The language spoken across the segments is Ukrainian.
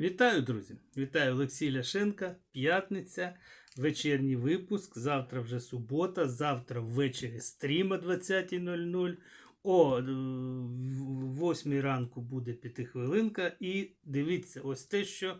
Вітаю, друзі! Вітаю Олексій Ляшенка. П'ятниця, вечірній випуск. Завтра вже субота, завтра ввечері стрім о 20.00. О е, 8 ранку буде п'ятихвилинка. І дивіться, ось те, що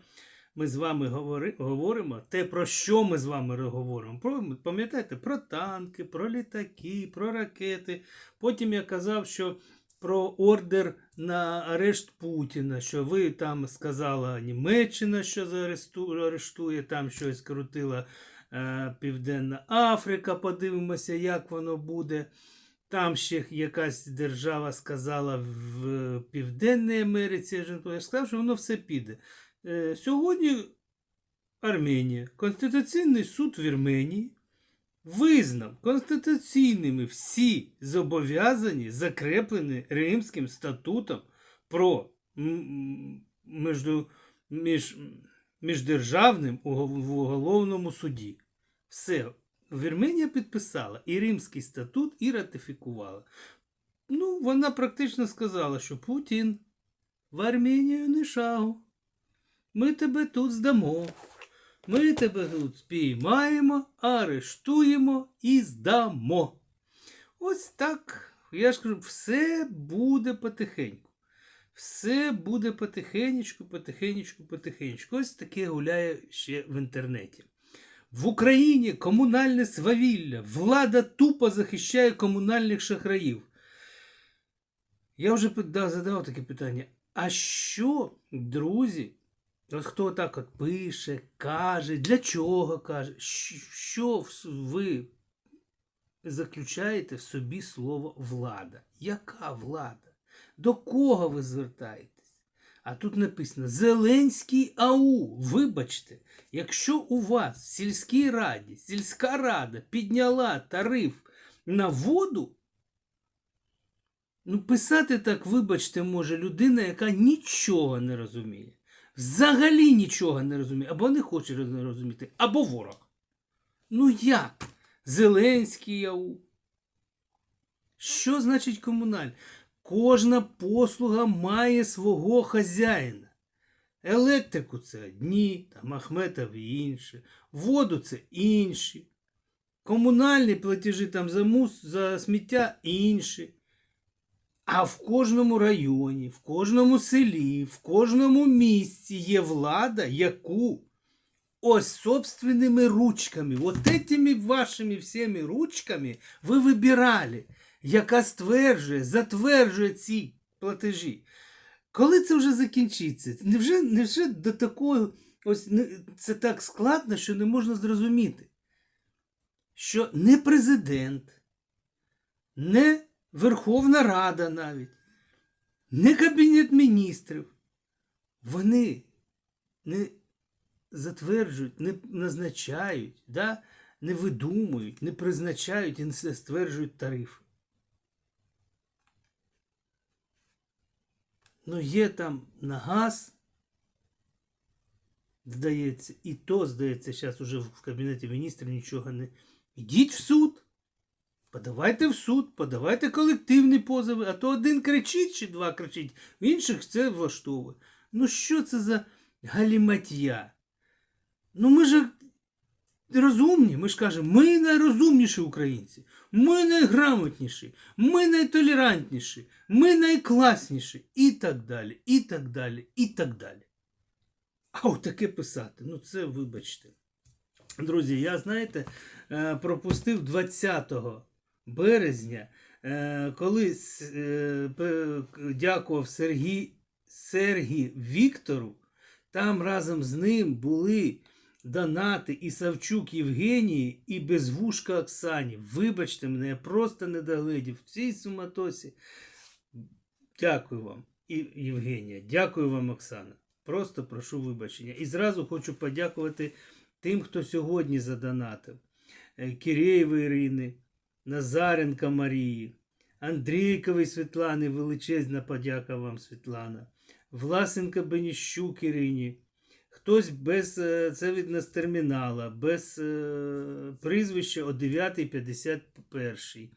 ми з вами говори, говоримо, те, про що ми з вами говоримо. Про, пам'ятаєте, про танки, про літаки, про ракети. Потім я казав, що про ордер на арешт Путіна, що ви там сказала Німеччина, що заарешту- арештує, там щось крутила е, Південна Африка. Подивимося, як воно буде. Там ще якась держава сказала в Південній Америці. Я сказав, що воно все піде. Е, сьогодні Арменія, Конституційний суд Вірменії визнав конституційними всі зобов'язані, закреплені Римським статутом про между, між, міждержавним в уголовному суді. Все. Вірменія підписала і Римський статут, і ратифікувала. Ну, вона практично сказала, що Путін в Арменію не шагу. Ми тебе тут здамо. Ми тебе тут спіймаємо, арештуємо і здамо. Ось так. Я ж кажу, все буде потихеньку. Все буде потихенечку, потихенечку, потихенечку. Ось таке гуляє ще в інтернеті. В Україні комунальне свавілля. Влада тупо захищає комунальних шахраїв. Я вже задавав таке питання. А що, друзі, От хто так от пише, каже, для чого каже, що ви заключаєте в собі слово влада? Яка влада? До кого ви звертаєтесь? А тут написано Зеленський АУ. Вибачте, якщо у вас в сільській раді сільська рада підняла тариф на воду, ну писати так, вибачте, може людина, яка нічого не розуміє взагалі нічого не розуміє, або не хоче розуміти, або ворог. Ну як? Зеленський ау. Що значить комунальне? Кожна послуга має свого хазяїна. Електрику це одні, там Ахметові інші, воду це інші. Комунальні платежі там за, мус, за сміття інші. А в кожному районі, в кожному селі, в кожному місці є влада, яку ось собственними ручками, от этими вашими всіми ручками ви вибирали, яка стверджує, затверджує ці платежі. Коли це вже закінчиться? Невже, невже до такого ось це так складно, що не можна зрозуміти, що не президент, не Верховна Рада навіть, не Кабінет міністрів. Вони не затверджують, не назначають, да? не видумують, не призначають і не стверджують тарифи. Ну, є там на газ, здається, і то, здається, зараз уже в Кабінеті міністрів нічого не. Ідіть в суд. Подавайте в суд, подавайте колективні позови, а то один кричить чи два кричить, в інших це влаштовує. Ну що це за галіматья? Ну ми ж розумні, ми ж кажемо, ми найрозумніші українці, ми найграмотніші, ми найтолерантніші, ми найкласніші і так далі, і так далі, і так далі. А от таке писати, ну це вибачте. Друзі, я, знаєте, е, пропустив 20 березня, е, коли е, дякував Сергій, Сергій Віктору, там разом з ним були донати і Савчук Євгенії, і Безвушка Оксані. Вибачте мене, я просто не доглядів в цій суматосі. Дякую вам, Євгенія, дякую вам, Оксана. Просто прошу вибачення. І зразу хочу подякувати тим, хто сьогодні задонатив. Е, Ірини, Назаренка Марії, Андрійкової Світлани, величезна подяка вам, Світлана, Власенка Беніщук Ірині. Хтось без е, це від нас термінала, без е, прізвища о 9.51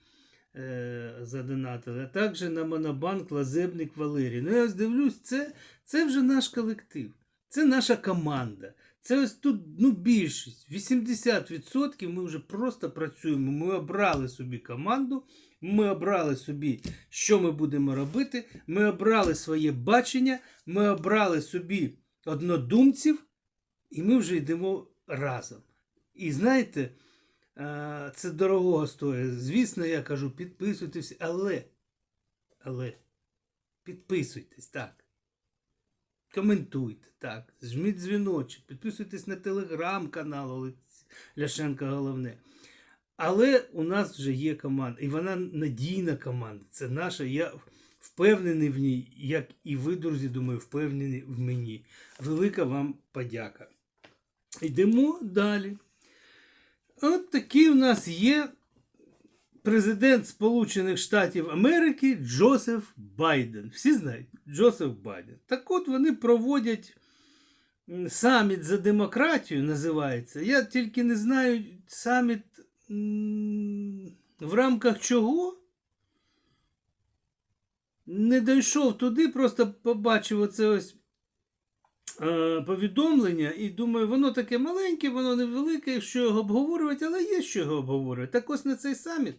е, задонатили, а також на Монобанк Лазебник Валерій. Ну, я ось дивлюсь, це, це вже наш колектив. Це наша команда. Це ось тут ну, більшість. 80% ми вже просто працюємо. Ми обрали собі команду, ми обрали собі, що ми будемо робити. Ми обрали своє бачення, ми обрали собі однодумців, і ми вже йдемо разом. І знаєте, е, це дорогого стоїть. Звісно, я кажу, підписуйтесь, але, але підписуйтесь, так. Коментуйте, так. Жміть дзвіночок, підписуйтесь на телеграм-канал Ляшенка головне. Але у нас вже є команда, і вона надійна команда. Це наша. Я впевнений в ній, як і ви, друзі, думаю, впевнені в мені. Велика вам подяка. Йдемо далі. От такий у нас є президент Сполучених Штатів Америки Джозеф Байден. Всі знають, Джозеф Байден. Так от вони проводять саміт за демократію, називається. Я тільки не знаю саміт в рамках чого. Не дійшов туди, просто побачив оце ось е, повідомлення і думаю, воно таке маленьке, воно невелике, що його обговорювати, але є що його обговорювати. Так ось на цей саміт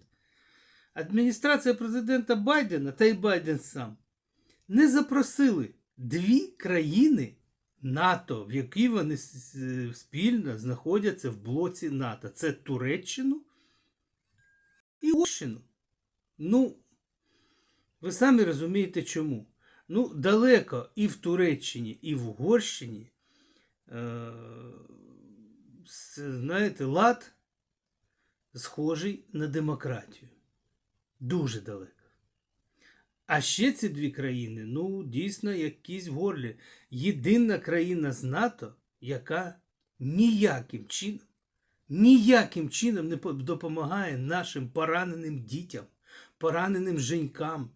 адміністрація президента Байдена та й Байден сам не запросили дві країни НАТО, в якій вони спільно знаходяться в блоці НАТО. Це Туреччину і Угорщину. Ну, ви самі розумієте чому. Ну, далеко і в Туреччині, і в Угорщині, е, знаєте, лад схожий на демократію. Дуже далеко. А ще ці дві країни, ну, дійсно, якісь в горлі. Єдина країна з НАТО, яка ніяким чином, ніяким чином не допомагає нашим пораненим дітям, пораненим женькам,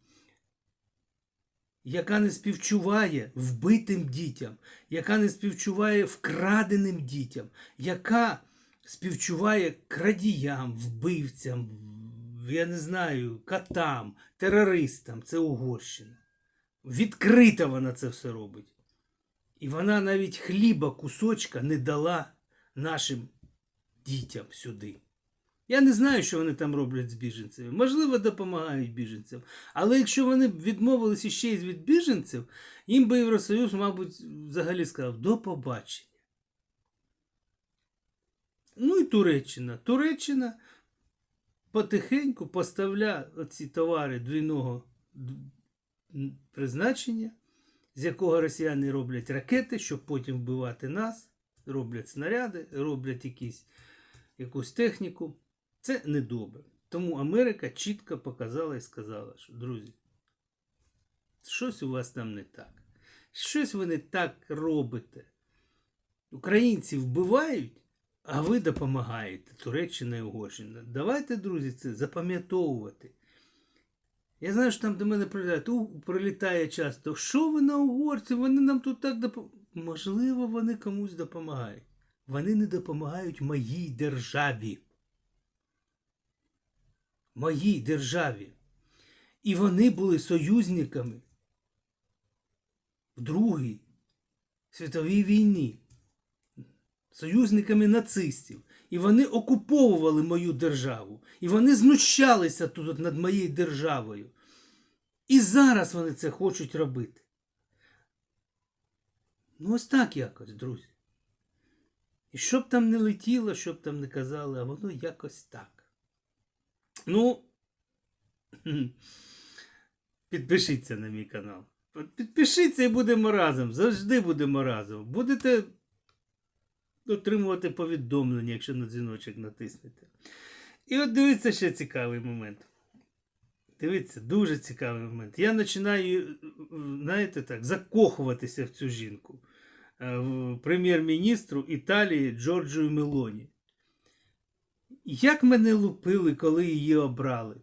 яка не співчуває вбитим дітям, яка не співчуває вкраденим дітям, яка співчуває крадіям, вбивцям, я не знаю, катам, терористам. Це Угорщина. Відкрито вона це все робить. І вона навіть хліба кусочка не дала нашим дітям сюди. Я не знаю, що вони там роблять з біженцями. Можливо, допомагають біженцям. Але якщо вони відмовилися ще й від біженців, їм би Євросоюз, мабуть, взагалі сказав до побачення. Ну і Туреччина. Туреччина потихеньку поставляє оці товари двійного призначення, з якого росіяни роблять ракети, щоб потім вбивати нас, роблять снаряди, роблять якісь, якусь техніку. Це недобре. Тому Америка чітко показала і сказала, що друзі, щось у вас там не так. Щось ви не так робите. Українці вбивають, а ви допомагаєте Туреччина і Угорщина. Давайте, друзі, це запам'ятовувати. Я знаю, що там до мене прилітає, прилітає часто. Що ви на угорці? Вони нам тут так допомагають. Можливо, вони комусь допомагають. Вони не допомагають моїй державі. Моїй державі. І вони були союзниками в Другій світовій війні, союзниками нацистів. І вони окуповували мою державу. І вони знущалися тут над моєю державою. І зараз вони це хочуть робити. Ну, ось так якось, друзі. І що б там не летіло, що б там не казали, а воно якось так. Ну, підпишіться на мій канал. Підпишіться і будемо разом. Завжди будемо разом. Будете отримувати повідомлення, якщо на дзвіночок натиснете. І от дивіться ще цікавий момент. Дивіться, дуже цікавий момент. Я починаю, знаєте так, закохуватися в цю жінку. Е, Прем'єр-міністру Італії Джорджію Мелоні. Як мене лупили, коли її обрали?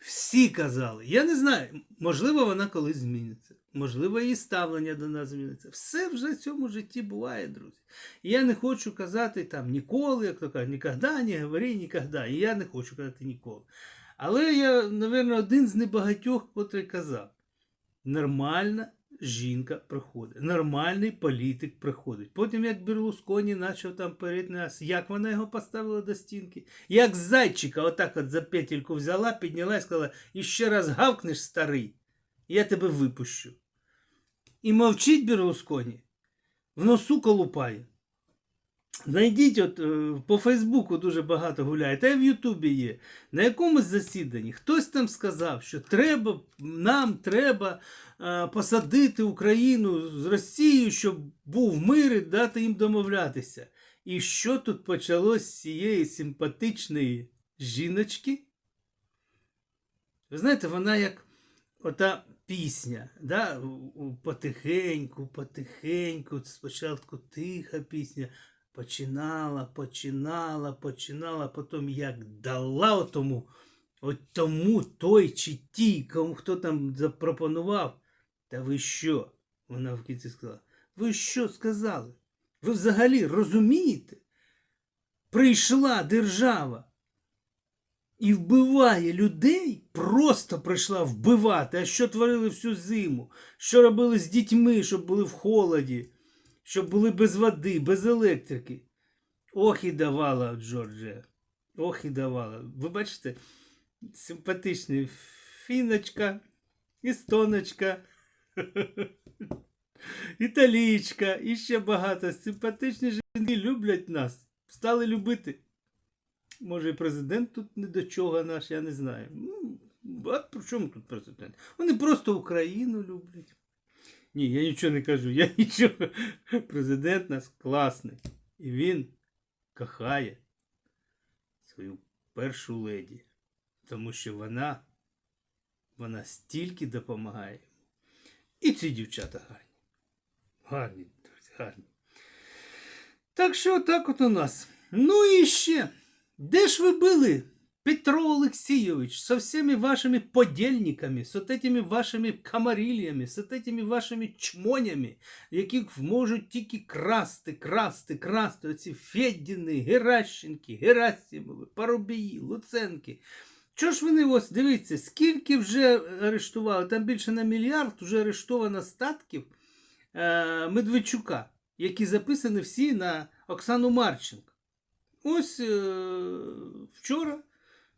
Всі казали. Я не знаю, можливо, вона колись зміниться. Можливо, її ставлення до нас зміниться. Все вже в цьому житті буває, друзі. І я не хочу казати там ніколи, як то кажуть, ніколи, не говори ніколи. І я не хочу казати ніколи. Але я, напевно, один з небагатьох, котрий казав: нормальна жінка приходить. Нормальний політик приходить. Потім, як Берлусконі почав там перед нас, як вона його поставила до стінки, як зайчика, отак от за петельку взяла, підняла і сказала: і ще раз гавкнеш, старий, я тебе випущу. І мовчить Берлусконі, в носу колупає. Знайдіть от е, по Фейсбуку дуже багато гуляє, та й в Ютубі є. На якомусь засіданні хтось там сказав, що треба, нам треба е, посадити Україну з Росією, щоб був мир і дати їм домовлятися. І що тут почалось з цієї симпатичної жіночки? Ви знаєте, вона як ота пісня, да? потихеньку, потихеньку, спочатку тиха пісня. Починала, починала, починала, потім як дала отому, от тому той чи ті, кому хто там запропонував. Та ви що? Вона в кінці сказала. Ви що сказали? Ви взагалі розумієте? Прийшла держава і вбиває людей, просто прийшла вбивати. А що творили всю зиму? Що робили з дітьми, щоб були в холоді? щоб були без води, без електрики. Ох і давала Джорджія. Ох і давала. Ви бачите, симпатичний фіночка, істоночка, італійчка і ще багато. Симпатичні жінки люблять нас. Стали любити. Може, і президент тут не до чого наш, я не знаю. Ну, А при чому тут президент? Вони просто Україну люблять. Ні, я нічого не кажу, я нічого. Президент нас класний. І він кохає свою першу леді. Тому що вона, вона стільки допомагає. І ці дівчата гарні. Гарні, друзі, гарні. Так що так от у нас. Ну і ще. Де ж ви були? Петро Олексійович, со всеми вашими подельниками, с вот этими вашими комарильями, с вот этими вашими чмонями, яких можуть тільки красти, красти, красти, оці Федіни, Геращенки, Герасимови, Парубії, Луценки. Чого ж вони ось, дивіться, скільки вже арештували, там більше на мільярд вже арештовано статків е, Медведчука, які записані всі на Оксану Марченко. Ось е, вчора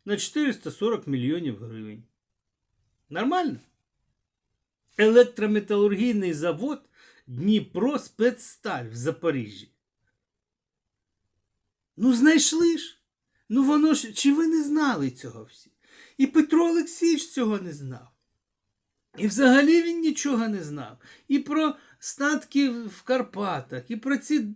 на 440 мільйонів гривень. Нормально? Електрометалургійний завод Дніпро Спецсталь в Запоріжжі. Ну, знайшли ж. Ну воно ж. Чи ви не знали цього всі? І Петро Олексійович цього не знав. І взагалі він нічого не знав. І про статки в Карпатах, і про ці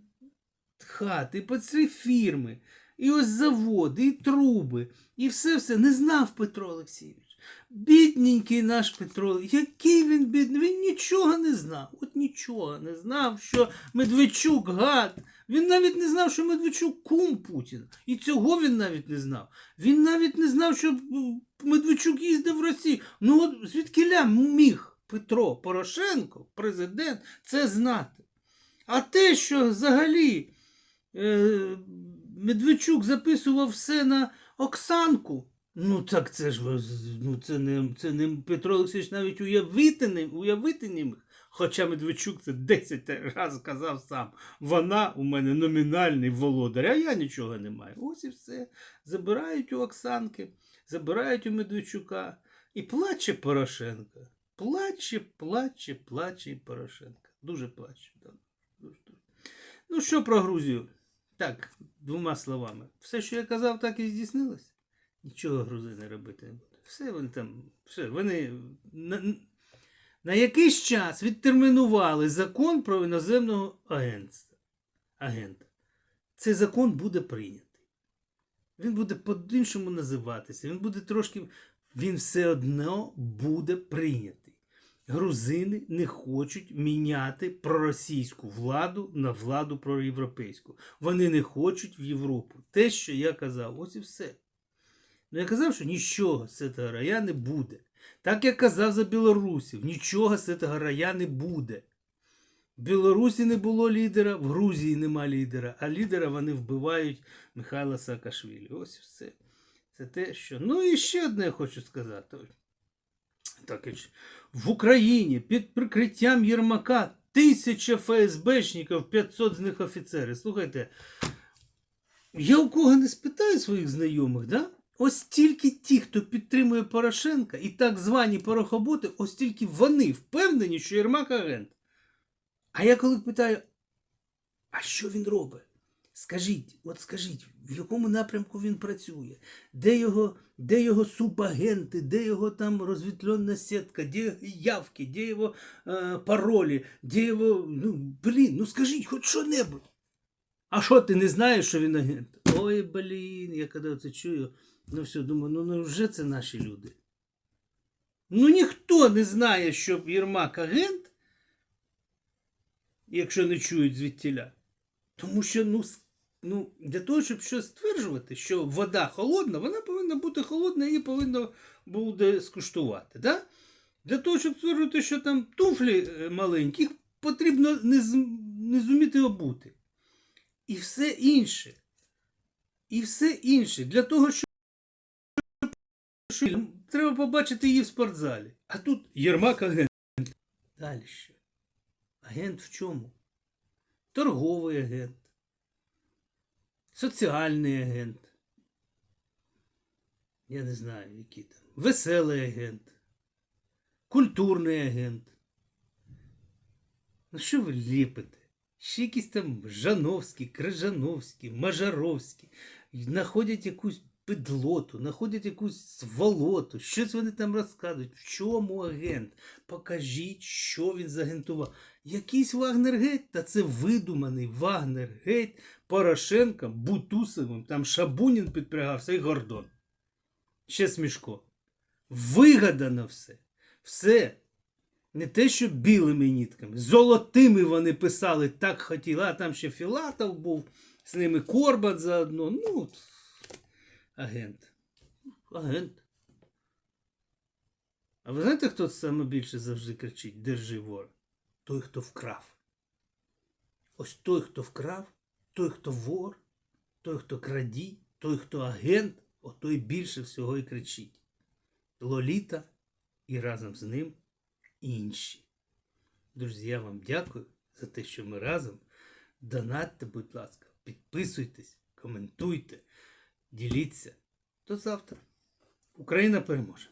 хати, і про ці фірми, і ось заводи, і труби, і все-все не знав Петро Олексійович. Бідненький наш Петро, який він бідний, він нічого не знав. От нічого не знав, що Медведчук гад. Він навіть не знав, що Медведчук кум Путіна. І цього він навіть не знав. Він навіть не знав, що м, Медведчук їздив в Росію. Ну от звідкиля міг Петро Порошенко, президент, це знати. А те, що взагалі е, Медведчук записував все на Оксанку. Ну так це ж ну, це не, це не Петро Олексійович навіть уявити не, уявити не міг. Хоча Медведчук це 10 разів казав сам. Вона у мене номінальний володар, а я нічого не маю. Ось і все. Забирають у Оксанки, забирають у Медведчука. І плаче Порошенко. Плаче, плаче, плаче і Порошенко. Дуже плаче. Дуже, дуже. Ну що про Грузію? Так, двома словами. Все, що я казав, так і здійснилось. Нічого грузини робити не буде. Все вони там, все, вони на, на якийсь час відтермінували закон про іноземного агентства. агента. Цей закон буде прийнятий. Він буде по-іншому називатися, він буде трошки. Він все одно буде прийнятий. Грузини не хочуть міняти проросійську владу на владу проєвропейську. Вони не хочуть в Європу. Те, що я казав, ось і все. Ну я казав, що нічого з цього рая не буде. Так як казав за білорусів, нічого з цього рая не буде. В Білорусі не було лідера, в Грузії нема лідера, а лідера вони вбивають Михайла Саакашвілі. Ось і все. Це те, що. Ну і ще одне я хочу сказати. Так, в Україні під прикриттям Єрмака тисяча ФСБшників, 500 з них офіцери. Слухайте, я у кого не спитаю своїх знайомих, да? Ось тільки ті, хто підтримує Порошенка і так звані порохоботи, ось тільки вони впевнені, що Єрмак агент. А я коли питаю, а що він робить? Скажіть, от скажіть, в якому напрямку він працює? Де його, де його субагенти, де його там розвітлена сітка, де його явки, де його е, паролі, де його. Ну, блін, ну скажіть хоч що-небудь. А що ти не знаєш, що він агент? Ой, блін, я коли це чую, ну все, думаю, ну, ну вже це наші люди. Ну ніхто не знає, що Єрмак агент, якщо не чують звідтіля. Тому що ну, ну, для того, щоб щось стверджувати, що вода холодна, вона повинна бути холодна, її повинно буде скуштувати. Да? Для того, щоб стверджувати, що там туфлі е, маленькі, потрібно не, з- не зуміти обути. І все інше. І все інше. Для того, щоб- треба побачити її в спортзалі. А тут Єрмак агент. Далі що? Агент в чому? Торговий агент, соціальний агент. Я не знаю, які там. Веселий агент, культурний агент. Ну що ви ліпите? Ще якісь там Жановські, Крижановські, Мажаровські. Знаходять якусь педлоту, знаходять якусь сволоту. Щось вони там розказують. В чому агент? Покажіть, що він загентував. Якийсь Вагнергейт, та це видуманий Вагнергейт Порошенком, Бутусовим, там Шабунін підпрягався і Гордон. Ще смішко. Вигадано все. Все. Не те, що білими нітками, золотими вони писали, так хотіли, а там ще Філатов був, з ними Корбат заодно. Ну, агент. Агент. А ви знаєте, хто саме більше завжди кричить Держи вора? Той, хто вкрав. Ось той, хто вкрав, той, хто вор, той, хто крадій, той, хто агент, отой більше всього і кричить. Лоліта і разом з ним інші. Друзі, я вам дякую за те, що ми разом. Донатьте, будь ласка, підписуйтесь, коментуйте, діліться. До завтра. Україна переможе!